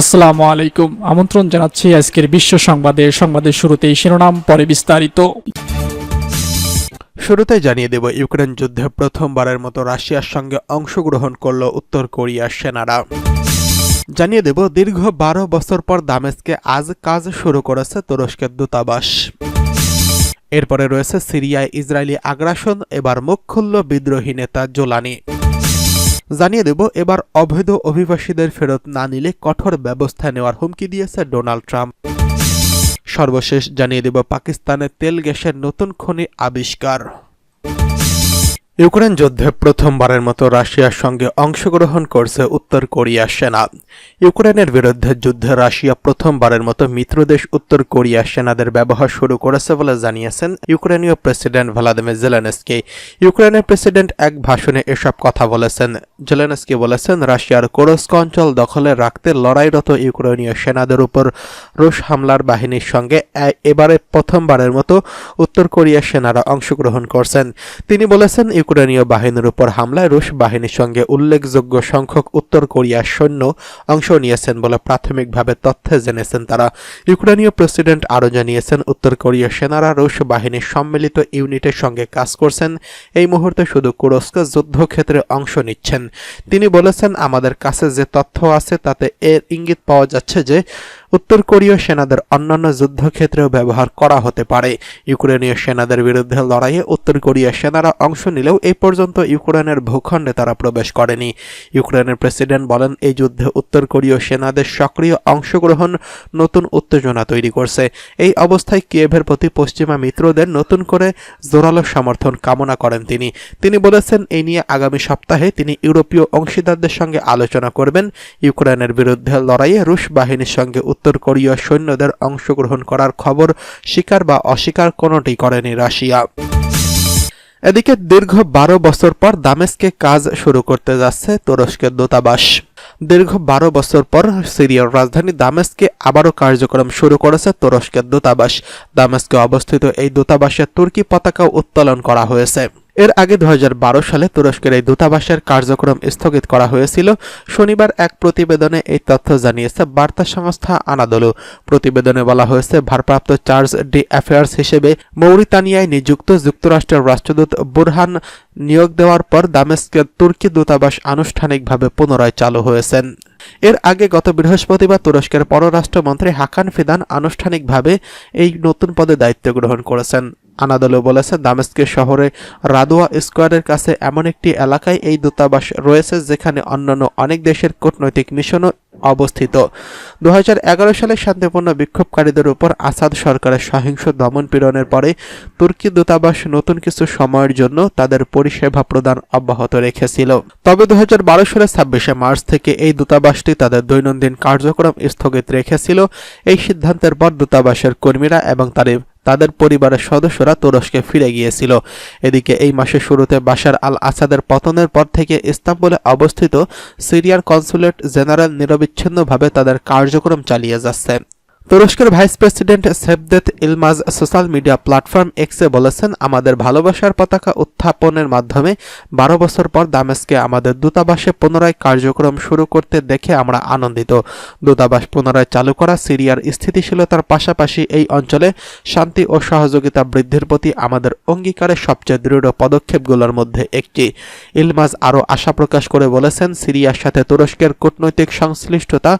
আসসালামু আলাইকুম। আমন্ত্রণ জানাচ্ছি আজকের বিশ্ব সংবাদে। সংবাদের শুরুতেই শিরোনাম, পরে বিস্তারিত। শুরুতে জানিয়ে দেব, ইউক্রেন যুদ্ধে প্রথমবারের মতো রাশিয়ার সঙ্গে অংশগ্রহণ করল উত্তর কোরিয়ার সেনারা। জানিয়ে দেব, দীর্ঘ বারো বছর পর দামেস্কে আজ কাজ শুরু করেছে তুরস্কের দূতাবাস। এরপরে রয়েছে সিরিয়ায় ইসরায়েলি আগ্রাসন, এবার মুখ খুলল বিদ্রোহী নেতা জোলানি। জানিয়ে দেব, এবার অবৈধ অভিবাসীদের ফেরত না নিলে কঠোর ব্যবস্থা নেওয়ার হুমকি দিয়েছে ডোনাল্ড ট্রাম্প। সর্বশেষ জানিয়ে দেব, পাকিস্তানে তেল গ্যাসের নতুন খনি আবিষ্কার। ইউক্রেন যুদ্ধে প্রথমবারের মতো রাশিয়ার সঙ্গে অংশগ্রহণ করছে উত্তর কোরিয়ার সেনা। ইউক্রেনের বিরুদ্ধে যুদ্ধে রাশিয়া প্রথমবারের মতো মিত্রদেশ উত্তর কোরিয়ার সেনাদের ব্যবহার শুরু করেছে বলে জানিয়েছেন ইউক্রেনীয় প্রেসিডেন্ট ভ্লাদিমির জেলেনস্কি। ইউক্রেনের প্রেসিডেন্ট এক ভাষণে এসব কথা বলেছেন। জেলেনস্কি বলেছেন, রাশিয়ার কোরস্ক অঞ্চল দখলে রাখতে লড়াইরত ইউক্রেনীয় সেনাদের উপর রুশ হামলার বাহিনীর সঙ্গে এবারে প্রথমবারের মতো উত্তর কোরিয়ার সেনারা অংশগ্রহণ করছেন। তিনি বলেছেন ইউক্রেনীয় বাহিনীর উপর হামলায় রুশ বাহিনীর সঙ্গে উল্লেখযোগ্য সংখ্যক উত্তর কোরিয়ার সৈন্য অংশ নিয়েছেন বলে প্রাথমিকভাবে তথ্যে জেনেছেন তারা। ইউক্রেনীয় প্রেসিডেন্ট আরও জানিয়েছেন, উত্তর কোরিয়ার সেনারা রুশ বাহিনীর সম্মিলিত ইউনিটের সঙ্গে কাজ করছেন। এই মুহূর্তে শুধু কুরস্ক যুদ্ধক্ষেত্রে অংশ নিচ্ছেন। তিনি বলেছেন, আমাদের কাছে যে তথ্য আছে তাতে এর ইঙ্গিত পাওয়া যাচ্ছে যে উত্তর কোরীয় সেনাদের অন্যান্য যুদ্ধক্ষেত্রেও ব্যবহার করা হতে পারে। ইউক্রেনীয় সেনাদের বিরুদ্ধে লড়াইয়ে উত্তর কোরিয়ার সেনারা অংশ নিলেও এই পর্যন্ত ইউক্রেনের ভূখণ্ডে তারা প্রবেশ করেনি। ইউক্রেনের প্রেসিডেন্ট বলেন, এই যুদ্ধে উত্তর কোরীয় সেনাদের সক্রিয় অংশগ্রহণ নতুন উত্তেজনা তৈরি করছে। এই অবস্থায় কিয়েভের প্রতি পশ্চিমা মিত্রদের নতুন করে জোরালো সমর্থন কামনা করেন তিনি। তিনি বলেছেন এই নিয়ে আগামী সপ্তাহে তিনি ইউরোপীয় অংশীদারদের সঙ্গে আলোচনা করবেন। ইউক্রেনের বিরুদ্ধে লড়াইয়ে রুশ বাহিনীর সঙ্গে উত্তর কোরীয় সৈন্যদের অংশগ্রহণ করার খবর স্বীকার বা অস্বীকার কোনোটি করেনি রাশিয়া। এদিকে দীর্ঘ বারো বছর পর দামেস্কে কাজ শুরু করতে যাচ্ছে তুরস্কের দূতাবাস। দীর্ঘ বারো বছর পর সিরিয়ার রাজধানী দামেস্কে আবারও কার্যক্রম শুরু করেছে তুরস্কের দূতাবাস। দামেস্কে অবস্থিত এই দূতাবাসে তুর্কি পতাকা উত্তোলন করা হয়েছে। এর আগে দু হাজার বারো সালে তুরস্কের এই দূতাবাসের কার্যক্রম স্থগিত করা হয়েছিল। শনিবার এক প্রতিবেদনে এই তথ্য জানিয়েছে, বার্তা সংস্থা আনাদলু। প্রতিবেদনে বলা হয়েছে, ভারপ্রাপ্ত চার্জ ডি অ্যাফেয়ার্স হিসেবে মৌরিতানিয়ায় নিযুক্ত যুক্তরাষ্ট্রের রাষ্ট্রদূত বুরহান নিয়োগ দেওয়ার পর দামেস্কের তুর্কি দূতাবাস আনুষ্ঠানিকভাবে পুনরায় চালু হয়েছেন এর আগে গত বৃহস্পতিবার তুরস্কের পররাষ্ট্রমন্ত্রী হাকান ফিদান আনুষ্ঠানিকভাবে এই নতুন পদে দায়িত্ব গ্রহণ করেছেন। আনাদলু বলেছে দামেস্কের শহরে রাদোয়া স্কোয়ারের কাছে এমন একটি এলাকায় এই দূতাবাস রয়েছে যেখানে অন্যান্য অনেক দেশের কূটনৈতিক মিশনও অবস্থিত। দুহাজার এগারো সালে শান্তিপূর্ণ বিক্ষোভকারীদের উপর আসাদ সরকারের সহিংস দমন পীড়নের পরে তুর্কি দূতাবাস নতুন কিছু সময়ের জন্য তাদের পরিষেবা প্রদান অব্যাহত রেখেছিল। তবে দুহাজার বারো সালের ছাব্বিশে মার্চ থেকে এই দূতাবাসটি তাদের দৈনন্দিন কার্যক্রম স্থগিত রেখেছিল। এই সিদ্ধান্তের পর দূতাবাসের কর্মীরা এবং তাদের তাদের পরিবারের সদস্যরা তুরস্কে ফিরে গিয়েছিল। এদিকে এই মাসের শুরুতে বাশার আল আসাদের পতনের পর থেকে ইস্তাম্বুলে অবস্থিত সিরিয়ার কনসুলেট জেনারেল নিরবিচ্ছিন্নভাবে তাদের কার্যক্রম চালিয়ে যাচ্ছে। তুরস্কের vice president Cevdet Yilmaz social media platform এক্সে বলেছেন, আমাদের ভালোবাসার পতাকা উত্থাপনের মাধ্যমে বারো বছর পর দামেস্কে আমাদের দূতাবাসে পুনরায় কার্যক্রম শুরু করতে দেখে আমরা আনন্দিত। দূতাবাস পুনরায় চালু করা সিরিয়ার স্থিতিশীলতার পাশাপাশি এই অঞ্চলে শান্তি ও সহযোগিতা বৃদ্ধির প্রতি আমাদের অঙ্গীকারের সবচেয়ে দৃঢ় পদক্ষেপগুলোর মধ্যে একটি। ইলমাজ আরও আশা প্রকাশ করে বলেছেন, সিরিয়ার সাথে তুরস্কের কূটনৈতিক সংশ্লিষ্টতা,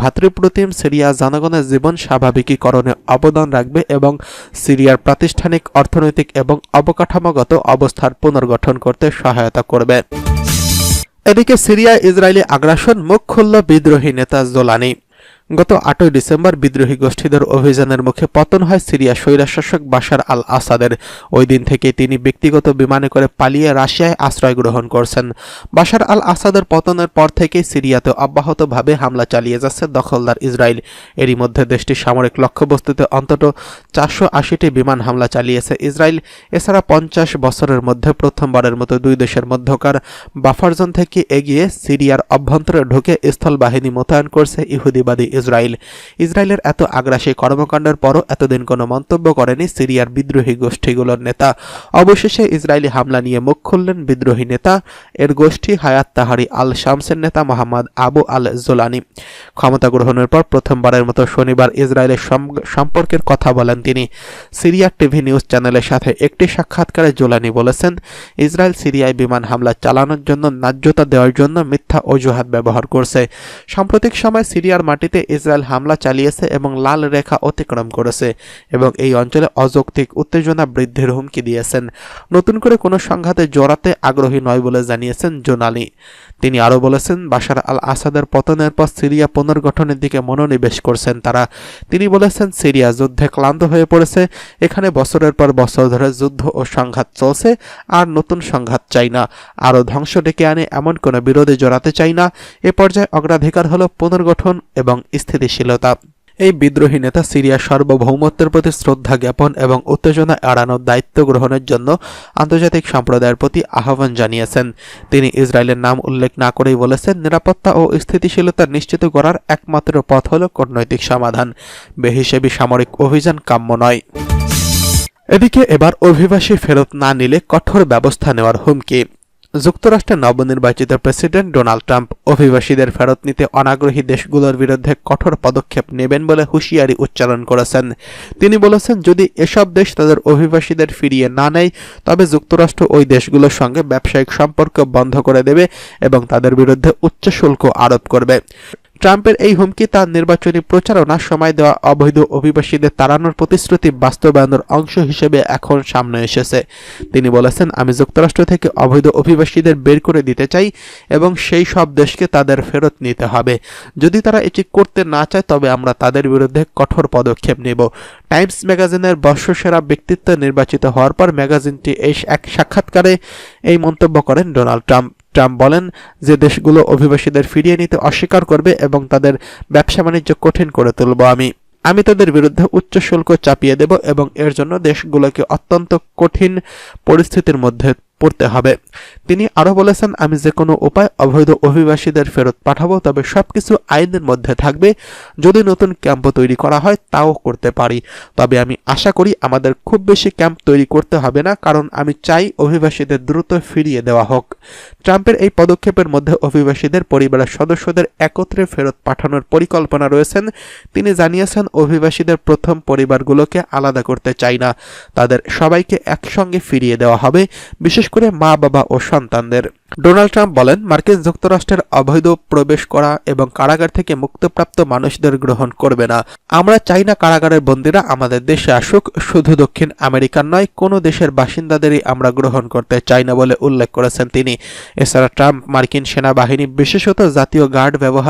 ভাতৃপ্রতিম সিরিয়া জনগণের জীবন স্বাভাবিকীকরণে অবদান রাখবে এবং সিরিয়ার প্রাতিষ্ঠানিক অর্থনৈতিক এবং অবকাঠামোগত অবস্থার পুনর্গঠন করতে সহায়তা করবে। এদিকে সিরিয়া ইসরায়েলি আগ্রাসন মুখ খুলল বিদ্রোহী নেতা জোলানি। গত আটই ডিসেম্বর বিদ্রোহী গোষ্ঠীদের অভিযানের মুখে পতন হয় সিরিয়া স্বৈরাশাসক বাশার আল আসাদের ওই দিন থেকে তিনি ব্যক্তিগত বিমানে করে পালিয়ে রাশিয়ায় আশ্রয় গ্রহণ করছেন। বাশার আল আসাদের পতনের পর থেকেই সিরিয়াতে অব্যাহতভাবে হামলা চালিয়ে যাচ্ছে দখলদার ইসরায়েল। এরই মধ্যে দেশটির সামরিক লক্ষ্যবস্তুতে অন্তত চারশো আশিটি বিমান হামলা চালিয়েছে ইসরায়েল। এছাড়া পঞ্চাশ বছরের মধ্যে প্রথমবারের মতো দুই দেশের মধ্যকার বাফারজন থেকে এগিয়ে সিরিয়ার অভ্যন্তরে ঢুকে স্থল বাহিনী মোতায়েন করছে ইহুদিবাদী ইসরায়েল ইসরায়েলের এত আগ্রাসী কর্মকাণ্ডের পরও এতদিন কোনো মন্তব্য করেনি সিরিয়ার বিদ্রোহী গোষ্ঠীগুলোর নেতা। অবশেষে ইসরায়েলি হামলা নিয়ে মুখ খুললেন বিদ্রোহী নেতা। এর গোষ্ঠী হায়াত তাহারি আল শামসের নেতা মোহাম্মদ আবু আল জোলানি ক্ষমতা গ্রহণের পর প্রথমবারের মতো শনিবার ইসরায়েলের সম্পর্কের কথা বলেন তিনি। সিরিয়া টিভি নিউজ চ্যানেলের সাথে একটি সাক্ষাৎকারে জোলানি বলেছেন ইসরায়েল সিরিয়ায় বিমান হামলা চালানোর জন্য ন্যায্যতা দেওয়ার জন্য মিথ্যা অজুহাত ব্যবহার করছে। সাম্প্রতিক সময় সিরিয়ার মাটিতে ইসরায়েল হামলা চালিয়েছে এবং লাল রেখা অতিক্রম করেছে এবং এই অঞ্চলে অযৌক্তিক উত্তেজনা বৃদ্ধির হুমকি দিয়েছেন। নতুন করে কোনো সংঘাতে জড়াতে আগ্রহী নয় বলে জানিয়েছেন জোনালি তিনি আরও বলেছেন, বাশার আল আসাদের পতনের পর সিরিয়া পুনর্গঠনের দিকে মনোনিবেশ করছেন তারা। তিনি বলেছেন, সিরিয়া যুদ্ধে ক্লান্ত হয়ে পড়েছে। এখানে বছরের পর বছর ধরে যুদ্ধ ও সংঘাত চলছে, আর নতুন সংঘাত চাই না। আরও ধ্বংস ডেকে আনে এমন কোনো বিরোধে জড়াতে চাই না। এ পর্যায়ে অগ্রাধিকার হল পুনর্গঠন এবং স্থিতিশীলতা। এই বিদ্রোহী নেতা সিরিয়ার সার্বভৌমত্বের প্রতি শ্রদ্ধা জ্ঞাপন এবং উত্তেজনা এড়ানোর দায়িত্ব গ্রহণের জন্য আন্তর্জাতিক সম্প্রদায়ের প্রতি আহ্বান জানিয়েছেন। তিনি ইসরায়েলের নাম উল্লেখ না করেই বলেছেন, নিরাপত্তা ও স্থিতিশীলতা নিশ্চিত করার একমাত্র পথ হল কূটনৈতিক সমাধান। বেহিসেবি সামরিক অভিযান কাম্য নয়। এদিকে এবার অভিবাসী ফেরত না নিলে কঠোর ব্যবস্থা নেওয়ার হুমকি। যুক্তরাষ্ট্রের নবনির্বাচিত প্রেসিডেন্ট ডোনাল্ড ট্রাম্প অভিবাসীদের ফেরত নিতে অনাগ্রহী দেশগুলোর বিরুদ্ধে কঠোর পদক্ষেপ নেবেন বলে হুঁশিয়ারি উচ্চারণ করেছেন। তিনি বলেছেন, যদি এসব দেশ তাদের অভিবাসীদের ফিরিয়ে না নেয়, তবে যুক্তরাষ্ট্র ওই দেশগুলোর সঙ্গে ব্যবসায়িক সম্পর্ক বন্ধ করে দেবে এবং তাদের বিরুদ্ধে উচ্চ শুল্ক আরোপ করবে। ট্রাম্পের এই হুমকি তার নির্বাচনী প্রচারণার সময় দেওয়া অবৈধ অভিবাসীদের তাড়ানোর প্রতিশ্রুতি বাস্তবায়নের অংশ হিসেবে এখন সামনে এসেছে। তিনি বলেছেন, আমি যুক্তরাষ্ট্র থেকে অবৈধ অভিবাসীদের বের করে দিতে চাই এবং সেই সব দেশকে তাদের ফেরত নিতে হবে। যদি তারা এটি করতে না চায়, তবে আমরা তাদের বিরুদ্ধে কঠোর পদক্ষেপ নেব। টাইমস ম্যাগাজিনের বর্ষসেরা ব্যক্তিত্ব নির্বাচিত হওয়ার পর ম্যাগাজিনটি এই এক সাক্ষাৎকারে এই মন্তব্য করেন ডোনাল্ড ট্রাম্প। ট্রাম্প বলেন যে দেশগুলো অভিবাসীদের ফিরিয়ে নিতে অস্বীকার করবে এবং তাদের ব্যবসা বাণিজ্য কঠিন করে তুলব আমি। আমি তাদের বিরুদ্ধে উচ্চ শুল্ক চাপিয়ে দেব এবং এর জন্য দেশগুলোকে অত্যন্ত কঠিন পরিস্থিতির মধ্যে পড়তে হবে। তিনি আরও বলেছেন, আমি যে কোনো উপায় অবৈধ অভিবাসীদের ফেরত পাঠাবো, তবে সবকিছু আইনের মধ্যে থাকবে। যদি নতুন ক্যাম্প তৈরি করা হয়, তাও করতে পারি। তবে আমি আশা করি আমাদের খুব বেশি ক্যাম্প তৈরি করতে হবে না, কারণ আমি চাই অভিবাসীদের দ্রুত ফিরিয়ে দেওয়া হোক। ট্রাম্পের এই পদক্ষেপের মধ্যে অভিবাসীদের পরিবারের সদস্যদের একত্রে ফেরত পাঠানোর পরিকল্পনা রয়েছেন। তিনি জানিয়েছেন, অভিবাসীদের প্রথম পরিবারগুলোকে আলাদা করতে চাই না। তাদের সবাইকে একসঙ্গে ফিরিয়ে দেওয়া হবে। বিশেষ করে মা, বাবা ও সন্তানদের। ডোনাল্ড ট্রাম্প বলেন, মার্কিন যুক্তরাষ্ট্রের অবৈধ প্রবেশ করা এবং কারাগার থেকে মুক্তপ্রাপ্ত মানুষদের গ্রহণ করবে না। আমরা চাই না কারাগারের বন্দীরা আমাদের দেশে আসুক, শুধু দক্ষিণ আমেরিকার নয়, কোনো দেশের বাসিন্দাদেরই আমরা গ্রহণ করতে চাই না বলে উল্লেখ করেছেন তিনি। এছাড়া ট্রাম্প মার্কিন সেনাবাহিনী, বিশেষত জাতীয় গার্ড ব্যবহার